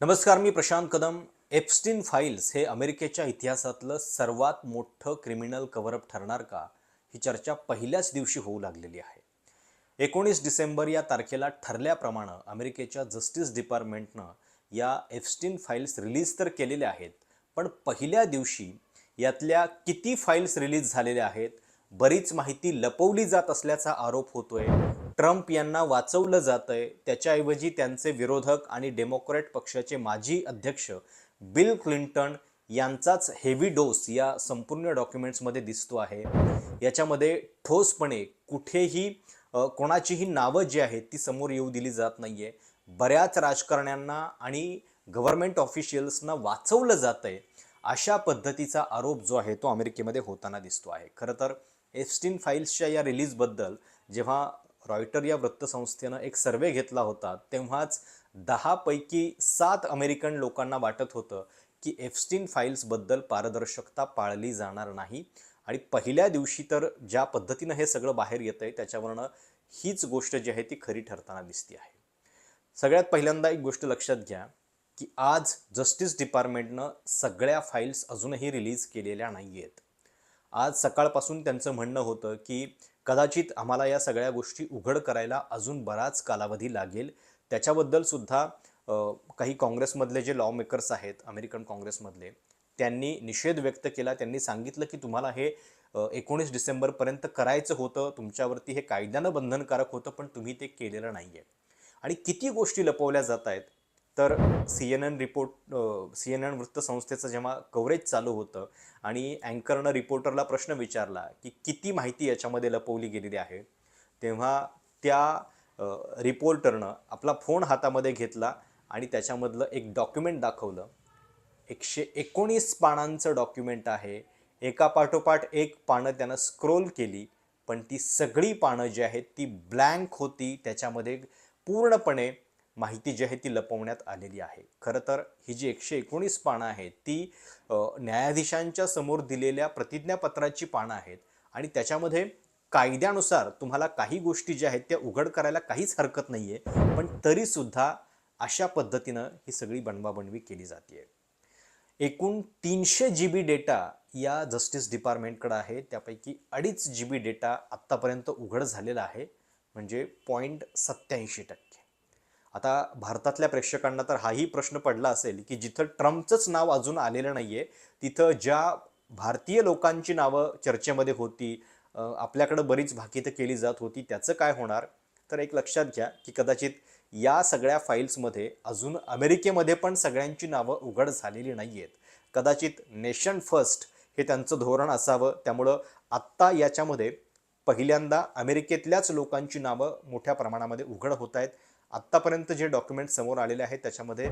नमस्कार मी Prashant Kadam. Epstein files हे अमेरिकेच्या इतिहासातलं सर्वात मोठं क्रिमिनल कव्हरअप ठरणार का? ही चर्चा पहिल्याच दिवशी होऊ लागलेली आहे. एकोणीस डिसेंबर या तारखेला ठरल्याप्रमाणे अमेरिकेच्या जस्टिस डिपार्टमेंटनं या एप्स्टीन फाईल्स रिलीज तर केलेल्या आहेत पण पहिल्या दिवशी यातल्या किती फाईल्स रिलीज झालेल्या आहेत बरीच माहिती लपवली जात असल्याचा आरोप होतोय. ट्रम्प यांना वाचवलं जातंय त्याच्याऐवजी त्यांचे विरोधक आणि डेमोक्रॅट पक्षाचे माजी अध्यक्ष बिल क्लिंटन यांचाच हेवी डोस या संपूर्ण डॉक्युमेंट्समध्ये दिसतो आहे. याच्यामध्ये ठोसपणे कुठेही कोणाचीही नावं जी आहेत ती समोर येऊ दिली जात नाही आहे बऱ्याच राजकारण्यांना आणि गव्हर्नमेंट ऑफिशियल्सना वाचवलं जातंय अशा पद्धतीचा आरोप जो आहे तो अमेरिकेमध्ये होताना दिसतो आहे. खरं तर एफस्टीन फाईल्सच्या या रिलीजबद्दल जेव्हा रॉयटर या वृत्तसंस्थेनं एक सर्वे घेतला होता. तेव्हाच दहापैकी सात अमेरिकन लोकांना वाटत होतं की एफस्टीन फाईल्सबद्दल पारदर्शकता पाळली जाणार नाही. आणि पहिल्या दिवशी तर ज्या पद्धतीनं हे सगळं बाहेर येतं आहे त्याच्यावरनं हीच गोष्ट जी आहे ती खरी ठरताना दिसते आहे. सगळ्यात पहिल्यांदा एक गोष्ट लक्षात घ्या की आज जस्टिस डिपार्टमेंटनं सगळ्या फाईल्स अजूनही रिलीज केलेल्या नाही आहेत आज सकाळपासून त्यांचं म्हणणं होतं की कदाचित आम्हाला या सगळ्या गोष्टी उघड करायला अजून बराच कालावधी लागेल. त्याच्याबद्दल सुद्धा काही काँग्रेसमधले जे लॉ मेकर्स आहेत अमेरिकन काँग्रेसमधले त्यांनी निषेध व्यक्त केला. त्यांनी सांगितलं की तुम्हाला हे एकोणीस डिसेंबरपर्यंत करायचं होतं. तुमच्यावरती हे कायद्यानं बंधनकारक होतं पण तुम्ही ते केलेलं नाही आहे आणि किती गोष्टी लपवल्या जात आहेत तर C N N report C N N वृत्तसंस्थेचं जेव्हा कव्हरेज चालू होतं आणि अँकरनं रिपोर्टरला प्रश्न विचारला की किती माहिती याच्यामध्ये लपवली गेलेली आहे तेव्हा त्या रिपोर्टरनं आपला फोन हातामध्ये घेतला आणि त्याच्यामधलं एक डॉक्युमेंट दाखवलं. एकशे एकोणीस पानांचं डॉक्युमेंट आहे. एका पाठोपाठ एक पानं त्यानं स्क्रोल केली पण ती सगळी पानं जी आहेत ती ब्लँक होती. त्याच्यामध्ये पूर्णपणे माहिती जी आहे ती लपवण्यात आलेली आहे. खरं तर ही जी एकशे एकोणीस पानं आहेत ती न्यायाधीशांच्या समोर दिलेल्या प्रतिज्ञापत्राची पानं आहेत आणि त्याच्यामध्ये कायद्यानुसार तुम्हाला काही गोष्टी ज्या आहेत त्या उघड करायला काहीच हरकत नाही आहे पण तरीसुद्धा अशा पद्धतीनं ही सगळी बनवाबनवी केली जाते एकूण तीनशे जी बी डेटा या जस्टिस डिपार्टमेंटकडं आहे त्यापैकी अडीच जी बी डेटा आत्तापर्यंत उघड झालेला आहे म्हणजे पॉईंट सत्याऐंशी टक्के. आता भारतातल्या प्रेक्षकांना तर हाही प्रश्न पडला असेल की जिथं ट्रम्पचंच नाव अजून आलेलं नाही आहे तिथं ज्या भारतीय लोकांची नावं चर्चेमध्ये होती आपल्याकडं बरीच भाकीतं केली जात होती त्याचं काय होणार? तर एक लक्षात घ्या की कदाचित या सगळ्या फाईल्समध्ये अजून अमेरिकेमध्ये पण सगळ्यांची नावं उघड झालेली नाही आहेत कदाचित नेशन फर्स्ट हे त्यांचं धोरण असावं त्यामुळं आत्ता याच्यामध्ये पहिल्यांदा अमेरिकेतल्याच लोकांची नावं मोठ्या प्रमाणामध्ये उघड होत आहेत आत्तापर्यंत जे डॉक्युमेंट समोर आलेले आहेत त्याच्यामध्ये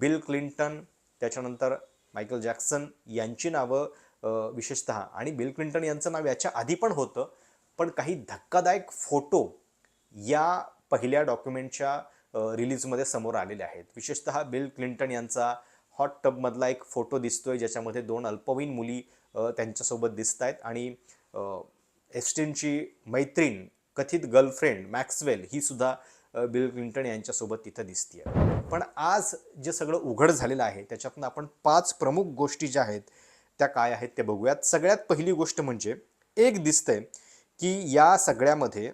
बिल क्लिंटन त्याच्यानंतर मायकल जॅक्सन यांची नावं विशेषतः आणि बिल क्लिंटन यांचं नाव याच्या आधी पण होतं. पण काही धक्कादायक फोटो या पहिल्या डॉक्युमेंटच्या रिलीजमध्ये समोर आलेले आहेत. विशेषतः बिल क्लिंटन यांचा हॉट टबमधला एक फोटो दिसतोय ज्याच्यामध्ये दोन अल्पवयीन मुली त्यांच्यासोबत दिसत आहेत आणि एस्टिनची मैत्रीण कथित गर्लफ्रेंड मॅक्सवेल ही सुद्धा बिल क्लिंटन यांच्यासोबत तिथं दिसतीये. पण आज जे सगळं उघड झालेलं आहे त्याच्यातून आपण पाच प्रमुख गोष्टी ज्या आहेत त्या काय आहेत ते बघूयात. सगळ्यात पहिली गोष्ट म्हणजे एक दिसतंय की या सगळ्यामध्ये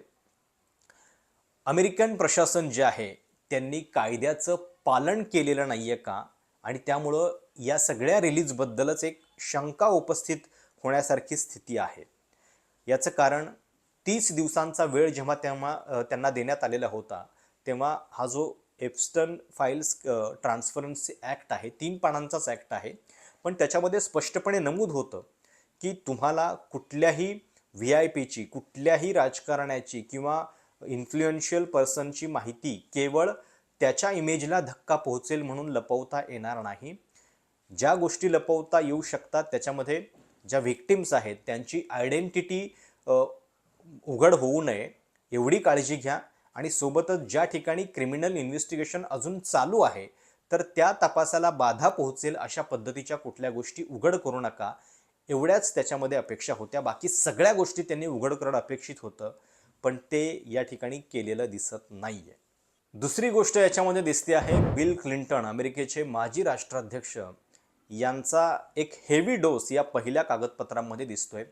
अमेरिकन प्रशासन जे आहे त्यांनी कायद्याचं पालन केलेलं नाही आहे का? आणि त्यामुळं या सगळ्या रिलीजबद्दलच एक शंका उपस्थित होण्यासारखी स्थिती आहे. याचं कारण तीस दिवसांचा वेळ जेव्हा तेव्हा त्यांना देण्यात आलेला होता तेव्हा हा जो एप्स्टन फाईल्स ट्रान्सफरन्सी ॲक्ट आहे तीन पानांचाच ॲक्ट आहे. पण त्याच्यामध्ये स्पष्टपणे नमूद होतं की तुम्हाला कुठल्याही व्ही आय पीची कुठल्याही राजकारण्याची किंवा इन्फ्लुएन्शियल पर्सनची माहिती केवळ त्याच्या इमेजला धक्का पोहोचेल म्हणून लपवता येणार नाही. ज्या गोष्टी लपवता येऊ शकतात त्याच्यामध्ये ज्या व्हिक्टिम्स आहेत त्यांची आयडेंटिटी उघड होऊ नये एवढी काळजी घ्या. आणि सोबतच ज्या ठिकाणी क्रिमिनल इन्व्हेस्टिगेशन अजून चालू आहे तर त्या तपासाला बाधा पोहोचेल अशा पद्धतीच्या कुठल्या गोष्टी उघड करू नका. एवढ्याच त्याच्यामध्ये अपेक्षा होत्या. बाकी सगळ्या गोष्टी त्यांनी उघड करणं अपेक्षित होतं पण ते या ठिकाणी केलेलं दिसत नाही आहे दुसरी गोष्ट याच्यामध्ये दिसते आहे बिल क्लिंटन अमेरिकेचे माजी राष्ट्राध्यक्ष. यांचा एक हेवी डोस या पहिल्या कागदपत्रांमध्ये दिसतोय.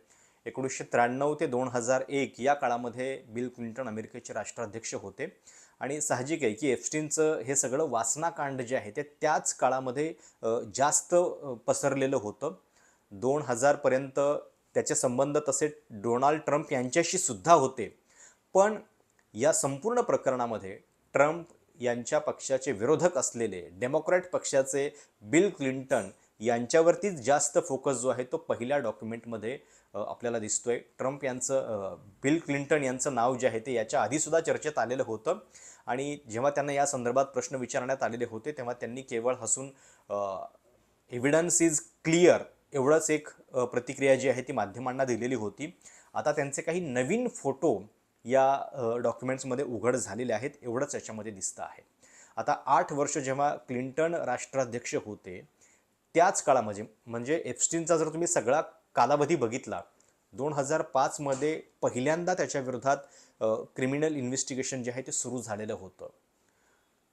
एकोणीसशे त्र्याण्णव ते दोन हजार एक या काळामध्ये बिल क्लिंटन अमेरिकेचे राष्ट्राध्यक्ष होते. आणि साहजिक आहे की एफस्टीनचं हे सगळं वासनाकांड जे आहे ते त्याच काळामध्ये जास्त पसरलेलं होतं. दोन हजारपर्यंत त्याचे संबंध तसे डोनाल्ड ट्रम्प यांच्याशी सुद्धा होते. पण या संपूर्ण प्रकरणामध्ये ट्रम्प यांच्या पक्षाचे विरोधक असलेले डेमोक्रॅट पक्षाचे बिल क्लिंटन यांच्यावरतीच जास्त फोकस जो आहे तो पहिल्या डॉक्युमेंटमध्ये आपल्याला दिसतोय. ट्रम्प यांचं बिल क्लिंटन यांचं नाव जे आहे ते याच्या आधीसुद्धा चर्चेत आलेलं होतं. आणि जेव्हा त्यांना या संदर्भात प्रश्न विचारण्यात आलेले होते तेव्हा त्यांनी केवळ हसून एव्हिडन्स इज क्लिअर एवढंच एक प्रतिक्रिया जी आहे ती माध्यमांना दिलेली होती. आता त्यांचे काही नवीन फोटो या डॉक्युमेंट्समध्ये उघड झालेले आहेत एवढंच याच्यामध्ये दिसतं आहे. आता आठ वर्ष जेव्हा क्लिंटन राष्ट्राध्यक्ष होते त्याच काळामध्ये म्हणजे, म्हणजे एफस्टीनचा जर तुम्ही सगळा कालावधी बघितला दोन हजार पाचमध्ये पहिल्यांदा त्याच्या विरोधात क्रिमिनल इन्व्हेस्टिगेशन जे आहे ते सुरू झालेलं होतं.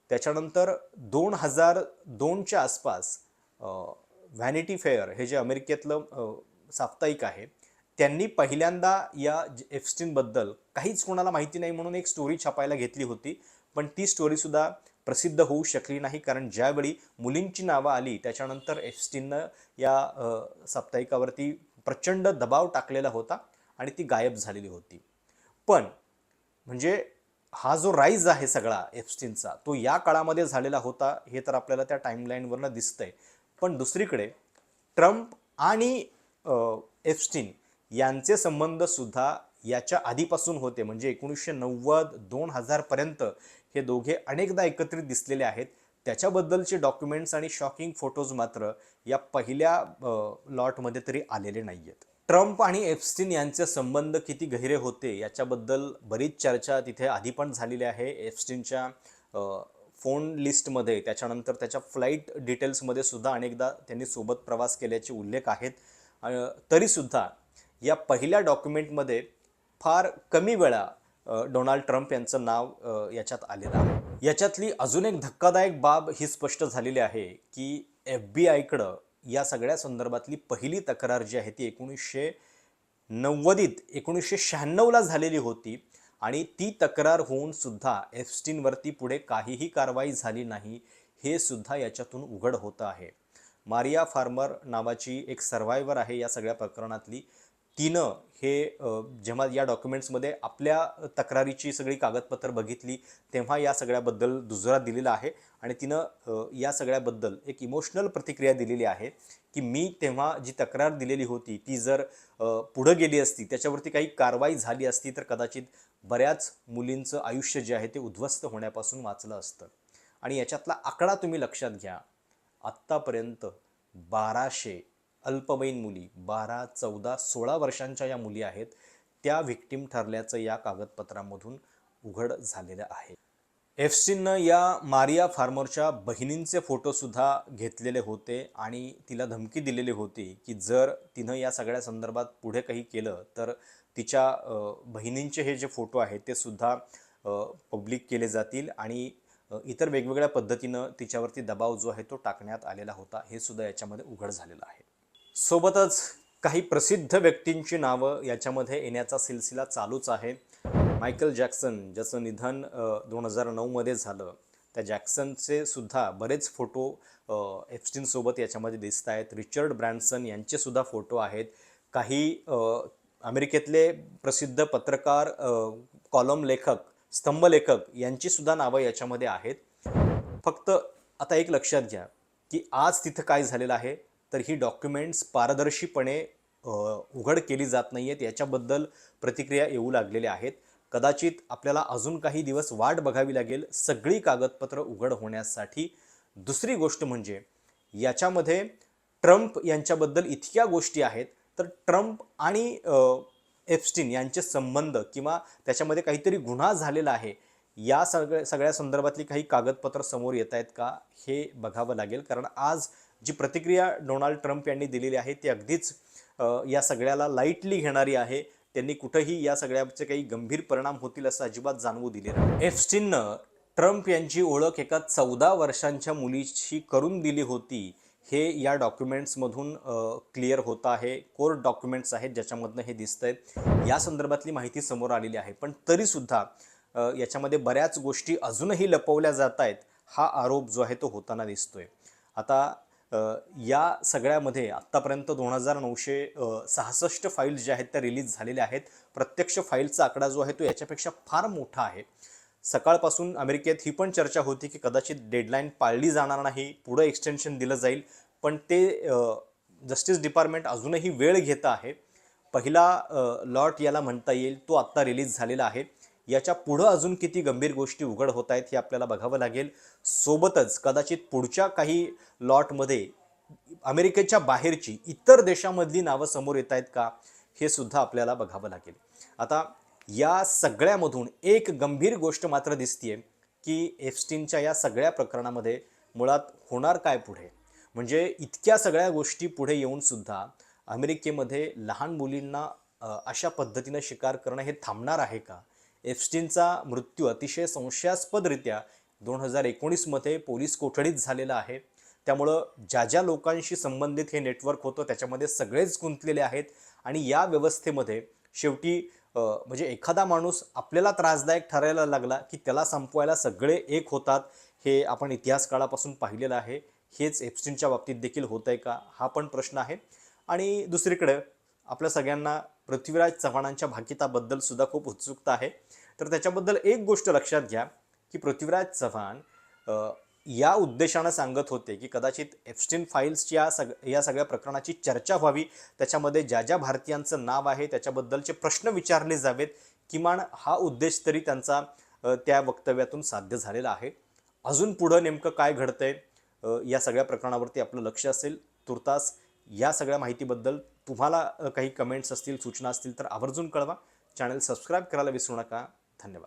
त्याच्यानंतर दोन हजार दोनच्या आसपास व्हॅनिटी फेअर हे जे अमेरिकेतलं साप्ताहिक आहे त्यांनी पहिल्यांदा या एफस्टीनबद्दल काहीच कोणाला माहिती नाही म्हणून एक स्टोरी छापायला घेतली होती पण ती स्टोरीसुद्धा प्रसिद्ध होऊ शकली नाही कारण ज्यावेळी मुलींची नावं आली त्याच्यानंतर एफस्टीननं या साप्ताहिकावरती प्रचंड दबाव टाकलेला होता आणि ती गायब झालेली होती. पण म्हणजे हा जो राईज आहे सगळा एफस्टीनचा तो या काळामध्ये झालेला होता हे तर आपल्याला त्या टाईमलाईनवरनं दिसतंय. पण दुसरीकडे ट्रम्प आणि एफस्टीन यांचे संबंध सुद्धा याच्या आधीपासून होते म्हणजे एकोणीसशे नव्वद दोन हजारपर्यंत हे दोघे अनेकदा एकत्रित दिसलेले आहेत. त्याच्याबद्दलचे डॉक्युमेंट्स आणि शॉकिंग फोटोज मात्र या पहिल्या लॉटमध्ये तरी आलेले नाही आहेत ट्रम्प आणि एफस्टीन यांचे संबंध किती गहिरे होते याच्याबद्दल बरीच चर्चा तिथे आधी पण झालेली आहे. एफस्टीनच्या फोन लिस्टमध्ये त्याच्यानंतर त्याच्या फ्लाईट डिटेल्समध्ये सुद्धा अनेकदा त्यांनी सोबत प्रवास केल्याचे उल्लेख आहेत. तरीसुद्धा या पहिल्या डॉक्युमेंटमध्ये फार कमी वेळा डोनाल्ड ट्रम्प यांचं नाव याच्यात आलेलं आहे. याच्यातली अजून एक धक्कादायक बाब ही स्पष्ट झालेली आहे की एफ बी आयकडं या सगळ्या संदर्भातली पहिली तक्रार जी आहे ती एकोणीसशे नव्वदीत एकोणीसशे शहाण्णवला झालेली होती आणि ती तक्रार होऊन सुद्धा एफस्टीनवरती पुढे काहीही कारवाई झाली नाही हे सुद्धा याच्यातून उघड होतं आहे. मारिया फार्मर नावाची एक सर्व्हायव्हर आहे या सगळ्या प्रकरणातली. तिनं हे जेव्हा या डॉक्युमेंट्समध्ये आपल्या तक्रारीची सगळी कागदपत्र बघितली तेव्हा या सगळ्याबद्दल दुजोरा दिलेला आहे आणि तिनं या सगळ्याबद्दल एक इमोशनल प्रतिक्रिया दिलेली आहे की मी तेव्हा जी तक्रार दिलेली होती ती जर पुढं गेली असती त्याच्यावरती काही कारवाई झाली असती तर कदाचित बऱ्याच मुलींचं आयुष्य जे आहे ते उद्ध्वस्त होण्यापासून वाचलं असतं. आणि याच्यातला आकडा तुम्ही लक्षात घ्या. आत्तापर्यंत बाराशे अल्पवयीन मुली बारा चौदा सोळा वर्षांच्या या मुली आहेत त्या व्हिक्टीम ठरल्याचं या कागदपत्रांमधून उघड झालेलं आहे. एफसीनं या मारिया फार्मरच्या बहिणींचे फोटोसुद्धा घेतलेले होते आणि तिला धमकी दिलेली होती की जर तिनं या सगळ्या संदर्भात पुढे काही केलं तर तिच्या बहिणींचे हे जे फोटो आहेत ते सुद्धा पब्लिक केले जातील आणि इतर वेगवेगळ्या पद्धतीनं तिच्यावरती दबाव जो आहे तो टाकण्यात आलेला होता हे सुद्धा याच्यामध्ये उघड झालेलं आहे. सोबतच काही प्रसिद्ध व्यक्तींची नावं याच्यामध्ये येण्याचा सिलसिला चालूच आहे. मायकल जॅक्सन ज्याचं निधन दोन हजार नऊमध्ये झालं. त्या जॅक्सनचे सुद्धा बरेच फोटो एफस्टीनसोबत याच्यामध्ये दिसत आहेत. रिचर्ड ब्रँडसन यांचेसुद्धा फोटो आहेत. काही अमेरिकेतले प्रसिद्ध पत्रकार कॉलम लेखक स्तंभलेखक यांचीसुद्धा नावं याच्यामध्ये आहेत. फक्त आता एक लक्षात घ्या की आज तिथं काय झालेलं आहे? तर ही डॉक्युमेंट्स पारदर्शीपणे उघड केली जात नाही आहेत याच्याबद्दल प्रतिक्रिया येऊ लागलेल्या आहेत. कदाचित आपल्याला अजून काही दिवस वाट बघावी लागेल. सगळी कागदपत्र उघड होण्यासाठी. दुसरी गोष्ट म्हणजे याच्यामध्ये ट्रम्प यांच्याबद्दल इतक्या गोष्टी आहेत. तर ट्रम्प आणि एप्स्टीन यांचे संबंध किंवा त्याच्यामध्ये काहीतरी गुन्हा झालेला आहे. या सगळ्या सगळ्या संदर्भातली काही कागदपत्र समोर येत आहेत का हे बघावं लागेल. कारण आज जी प्रतिक्रिया डोनाल्ड ट्रम्प यांनी दिलेली आहे ती अगदीच या सगळ्याला लाईटली घेणारी आहे. त्यांनी कुठंही या सगळ्याचे काही गंभीर परिणाम होतील असं अजिबात जाणवू दिले नाही. एफस्टीननं ट्रम्प यांची ओळख एका चौदा वर्षांच्या मुलीशी करून दिली होती. हे या डॉक्युमेंट्समधून क्लिअर होत आहे. कोर्ट डॉक्युमेंट्स आहेत ज्याच्यामधनं हे दिसतंय. या संदर्भातली माहिती समोर आलेली आहे. पण तरीसुद्धा याच्यामध्ये बऱ्याच गोष्टी अजूनही लपवल्या जात आहेत हा आरोप जो आहे तो होताना दिसतोय. आता या सगळ्यामध्ये आत्तापर्यंत दोन हजार नऊशे सहासष्ट फाईल्स ज्या आहेत त्या रिलीज झालेल्या आहेत. प्रत्यक्ष फाईलचा आकडा जो आहे तो याच्यापेक्षा फार मोठा आहे. सकाळपासून अमेरिकेत ही पण चर्चा होती की कदाचित डेडलाईन पाळली जाणार नाही पुढं एक्सटेन्शन दिलं जाईल. पण ते जस्टिस डिपार्टमेंट अजूनही वेळ घेत आहे. पहिला लॉट याला म्हणता येईल तो आत्ता रिलीज झालेला आहे. याच्या पुढं अजून किती गंभीर गोष्टी उघड होत आहेत हे आपल्याला बघावं लागेल. सोबतच कदाचित पुढच्या काही लॉटमध्ये अमेरिकेच्या बाहेरची इतर देशामधली नावं समोर येत आहेत का हे सुद्धा आपल्याला बघावं लागेल. आता या सगळ्यामधून एक गंभीर गोष्ट मात्र दिसतीये की एफस्टीनच्या या सगळ्या प्रकरणामध्ये मुळात होणार काय पुढे? म्हणजे इतक्या सगळ्या गोष्टी पुढे येऊन सुद्धा अमेरिकेमध्ये लहान मुलींना अशा पद्धतीनं शिकार करणं हे थांबणार आहे का? एफस्टीनचा मृत्यू अतिशय संशयास्पदरित्या दोन हजार एकोणीसमध्ये पोलीस कोठडीत झालेला आहे. त्यामुळं ज्या ज्या लोकांशी संबंधित हे नेटवर्क होतं त्याच्यामध्ये सगळेच गुंतलेले आहेत आणि या व्यवस्थेमध्ये शेवटी म्हणजे एखादा माणूस आपल्याला त्रासदायक ठरायला लागला की त्याला संपवायला सगळे एक होतात हे आपण इतिहास काळापासून पाहिलेलं आहे. हेच एप्स्टिनच्या बाबतीत देखील होत आहे का? हा पण प्रश्न आहे. आणि दुसरीकडे आपल्या सगळ्यांना पृथ्वीराज चव्हाणांच्या भाकिताबद्दल सुद्धा खूप उत्सुकता आहे. तर त्याच्याबद्दल एक गोष्ट लक्षात घ्या की पृथ्वीराज चव्हाण या उद्देशानं सांगत होते की कदाचित एफस्टीन फाईल्सच्या सग या सगळ्या प्रकरणाची चर्चा व्हावी. त्याच्यामध्ये ज्या ज्या भारतीयांचं नाव आहे त्याच्याबद्दलचे प्रश्न विचारले जावेत. किमान हा उद्देश तरी त्यांचा त्या वक्तव्यातून साध्य झालेला आहे. अजून पुढं नेमकं काय घडतंय या सगळ्या प्रकरणावरती आपलं लक्ष असेल. तुर्तास या सगळ्या माहितीबद्दल तुम्हाला काही कमेंट्स असतील सूचना असतील तर आवर्जून कळवा. चॅनल सबस्क्राईब करायला विसरू नका. धन्यवाद.